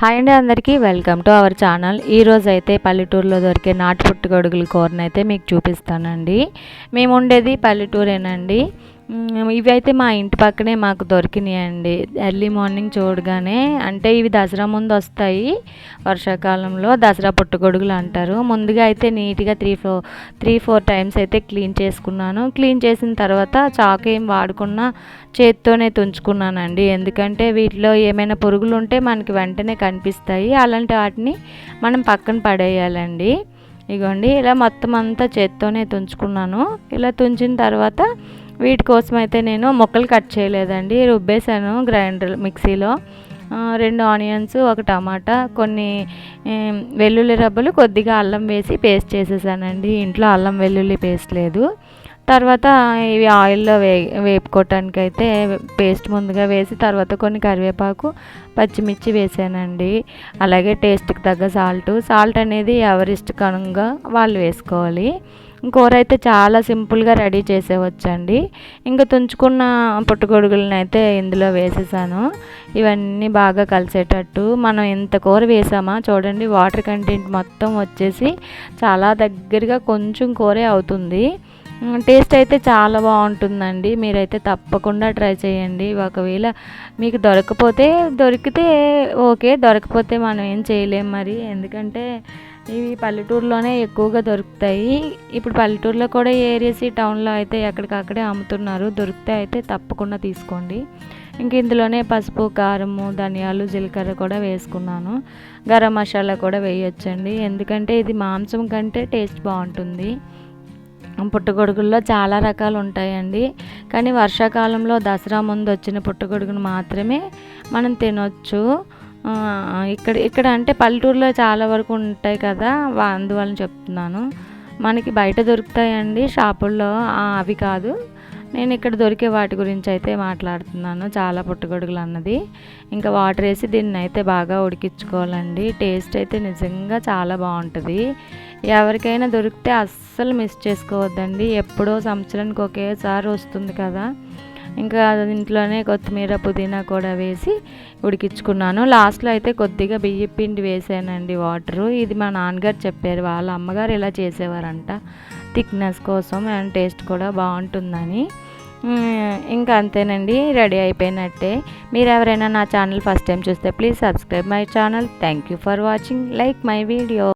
Hi అండి అందరికీ welcome to our channel. ఈరోజు అయితే పల్లెటూరులో దొరికే నాటు పుట్టుగొడుగుల కూరనైతే మీకు చూపిస్తానండి. మేము ఉండేది పల్లెటూరేనండి. ఇవి అయితే మా ఇంటి పక్కనే మాకు దొరికినాయండి. ఎర్లీ మార్నింగ్ చూడగానే అంటే ఇవి దసరా ముందు వస్తాయి వర్షాకాలంలో. దసరా పుట్టగొడుగులు అంటారు. ముందుగా అయితే నీట్గా three four three four times అయితే క్లీన్ చేసుకున్నాను. క్లీన్ చేసిన తర్వాత చాకు ఏం వాడకుండా చేత్తోనే తుంచుకున్నానండి. ఎందుకంటే వీటిలో ఏమైనా పురుగులు ఉంటే మనకి వెంటనే కనిపిస్తాయి. అలాంటి వాటిని మనం పక్కన పడేయాలండి. ఇగోండి ఇలా మొత్తం అంతా చేత్తోనే తుంచుకున్నాను. ఇలా తుంచిన తర్వాత వీటి కోసం అయితే నేను మొక్కలు కట్ చేయలేదండి. రుబ్బేశాను గ్రైండర్ మిక్సీలో. రెండు ఆనియన్స్ ఒక టమాటా కొన్ని వెల్లుల్లి రబ్బలు కొద్దిగా అల్లం వేసి పేస్ట్ చేసేసానండి. ఇంట్లో అల్లం వెల్లుల్లి పేస్ట్ లేదు. తర్వాత ఇవి ఆయిల్లో వే వేపుకోవటానికి అయితే పేస్ట్ ముందుగా వేసి తర్వాత కొన్ని కరివేపాకు పచ్చిమిర్చి వేసానండి. అలాగే టేస్ట్కి తగ్గ సాల్ట్. సాల్ట్ అనేది ఎవరిష్టకరంగా వాళ్ళు వేసుకోవాలి. కూర అయితే చాలా సింపుల్గా రెడీ చేసేవచ్చండి. ఇంకా తుంచుకున్న పుట్టగొడుగులను అయితే ఇందులో వేసేసాను. ఇవన్నీ బాగా కలిసేటట్టు మనం ఇంత కూర వేసామా? చూడండి వాటర్ కంటెంట్ మొత్తం వచ్చేసి చాలా దగ్గరగా కొంచెం కూరే అవుతుంది. టేస్ట్ అయితే చాలా బాగుంటుందండి. మీరైతే తప్పకుండా ట్రై చేయండి. ఒకవేళ మీకు దొరకపోతే దొరికితే ఓకే. దొరకపోతే మనం ఏం చేయలేం మరి. ఎందుకంటే ఇవి పల్లెటూరులోనే ఎక్కువగా దొరుకుతాయి. ఇప్పుడు పల్లెటూరులో కూడా ఏరియాసి టౌన్లో అయితే ఎక్కడికక్కడే అమ్ముతున్నారు దొరికితే అయితే తప్పకుండా తీసుకోండి. ఇంక ఇందులోనే పసుపు కారము ధనియాలు జీలకర్ర కూడా వేసుకున్నాను. గరం మసాలా కూడా వేయొచ్చండి. ఎందుకంటే ఇది మాంసం కంటే టేస్ట్ బాగుంటుంది. పుట్టగొడుగుల్లో చాలా రకాలు ఉంటాయండి. కానీ వర్షాకాలంలో దసరా ముందు వచ్చిన పుట్టగొడుగును మాత్రమే మనం తినొచ్చు. ఇక్కడ ఇక్కడ అంటే పల్లెటూరులో చాలా వరకు ఉంటాయి కదా అందువలన చెప్తున్నాను. మనకి బయట దొరుకుతాయండి షాపుల్లో అవి కాదు. నేను ఇక్కడ దొరికే వాటి గురించి అయితే మాట్లాడుతున్నాను చాలా పుట్టగొడుగులు అన్నది ఇంకా వాటర్ వేసి దీన్ని అయితే బాగా ఉడికించుకోవాలండి. టేస్ట్ అయితే నిజంగా చాలా బాగుంటుంది. ఎవరికైనా దొరికితే అస్సలు మిస్ చేసుకోవద్దండి. ఎప్పుడో సంవత్సరానికి ఒకేసారి వస్తుంది కదా. ఇంకా దీంట్లోనే కొత్తిమీర పుదీనా కూడా వేసి ఉడికించుకున్నాను. లాస్ట్లో అయితే కొద్దిగా బియ్య పిండి వేసానండి వాటరు. ఇది మా నాన్నగారు చెప్పారు వాళ్ళ అమ్మగారు ఇలా చేసేవారంట. థిక్నెస్ కోసం అండ్ టేస్ట్ కూడా బాగుంటుందని. ఇంకా అంతేనండి రెడీ అయిపోయినట్టే. మీరు ఎవరైనా నా ఛానల్ ఫస్ట్ టైం చూస్తే please subscribe my channel. Thank you for watching. Like my video.